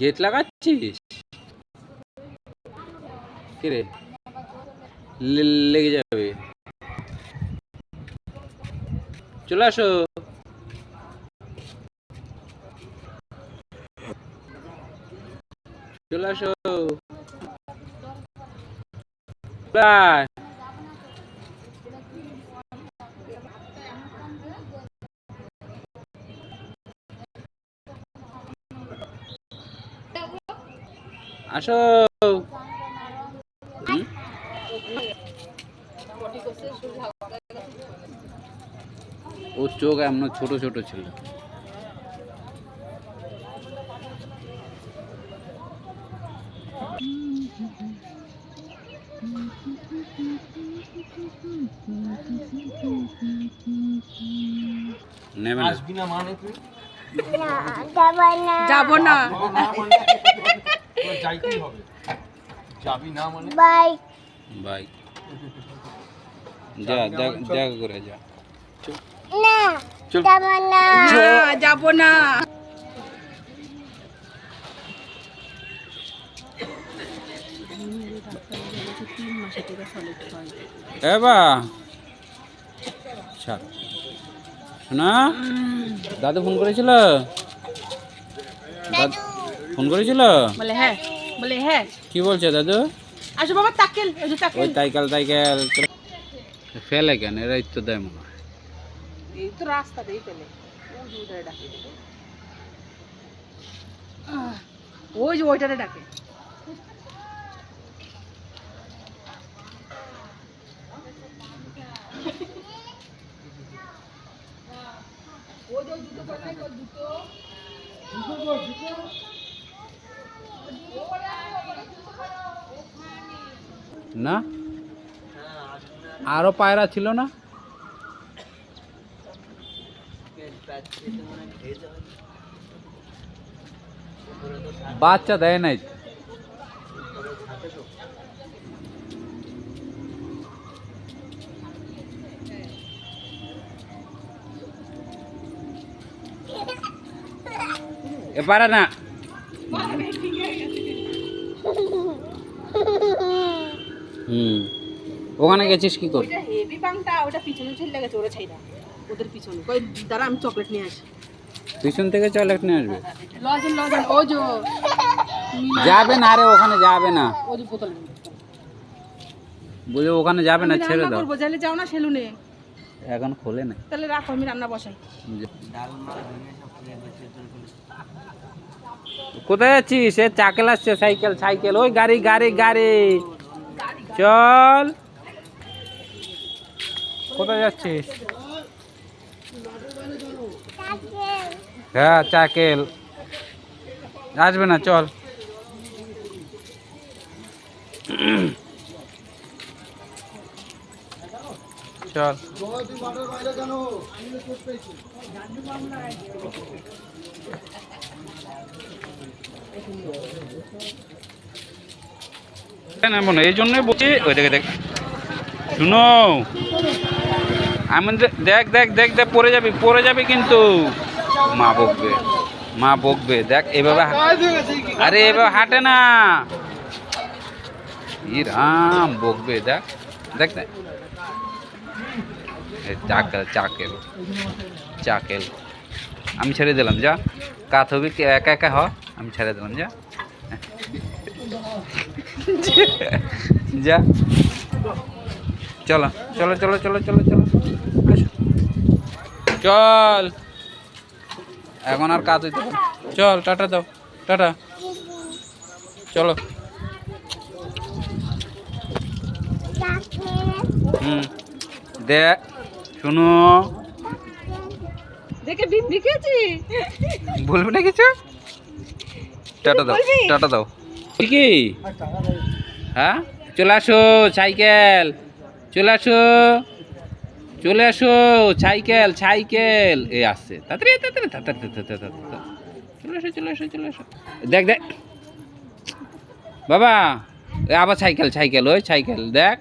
Gate লাগাচ্ছিস? কিরে লেগে যাবে। চলে আসো। চলে আসো। আসো? ওর চোখ এমন ছোট ছোট ছিল। নেবে না। মানে যাব না। তোর যাইতেই হবে। যাবি না মানে? বাই যা যা যা করে যা। চল। না। যাব না। এবা ছাড়। শোনা? দাদু ফোন করেছিল? দাদু। ফোন করেছিল? বলে হ্যাঁ বলে হ্যাঁ। কি বলছে দাদু? আসো বাবা তাকেল ওই যে ওই তাকেল তাইকাল। তাইকাল ফেলে কেন? এরা তো দেয় মনে হয়। এই তো রাস্তা দিয়ে পেলে ওই যে ওইটারে ডাকে। আহ, ওই যে ওইটারে ডাকে। না? আরও পায়রা ছিল না? বাচ্চা দেয় নাই। এ পারে না। হুম। ওখানে গেছিস কি কর? হেভি বাংটা ওটা পিছনে ছেলে গেছে ওরা ছাই না ওদের পিছনে। কই দাঁড়া আমি চকলেট নিয়ে আসি। পিছন থেকে চলে নিয়ে আসবে? লজেন লজেন ও যে যাবে না রে ওখানে যাবে না। ও যে বোতল বলে ওখানে যাবে না ছেড়ে দাও। করব যাইলে যাও না সেলুনে। এখন খোলে না। তাহলে রাখো আমি রান্না বসাই। কোথায় যাচ্ছিস? সে চাকেল আসছে সাইকেল সাইকেল। ওই গাড়ি গাড়ি গাড়ি। চল। কোথায় যাচ্ছিস? হ্যাঁ চাকেল আসবে না চল। চল। এমন এই জন্যই বলছি, ওই দেখে দেখ। শুনো, আমি দেখ দেখ দেখ দেখ, পড়ে যাবি পড়ে যাবি কিন্তু। মা বকবে মা বকবে, দেখ, এভাবে আরে, এভাবে হাঁটে না। ই রাম, বকবে, দেখ দেখ দেখ। চাকেল চাকেল চাকেল। আমি ছেড়ে দিলাম, যা। কাত হবি, একা একা হ, আমি ছেড়ে দিলাম, যা। যা। চলো চলো চলো চলো চলো চলো। চল। এখন আর কাজ হইতে চল টাটা দাও টাটা। চলো। হুম। দে শুনো। দেখে ডিম দেখেছি বলবে না কিছু? টাটা দাও টাটা দাও। কি হ্যাঁ? চলে আসো, সাইকেল। চলে আসো। চলে আসো, সাইকেল সাইকেল। এ আসছে তাড়াতাড়ি তাড়াতাড়ি তাড়াতাড়ি। চলে আসো চলে আসো চলে আসো। দেখ দেখ। বাবা আবার সাইকেল সাইকেল, ওই সাইকেল, দেখ।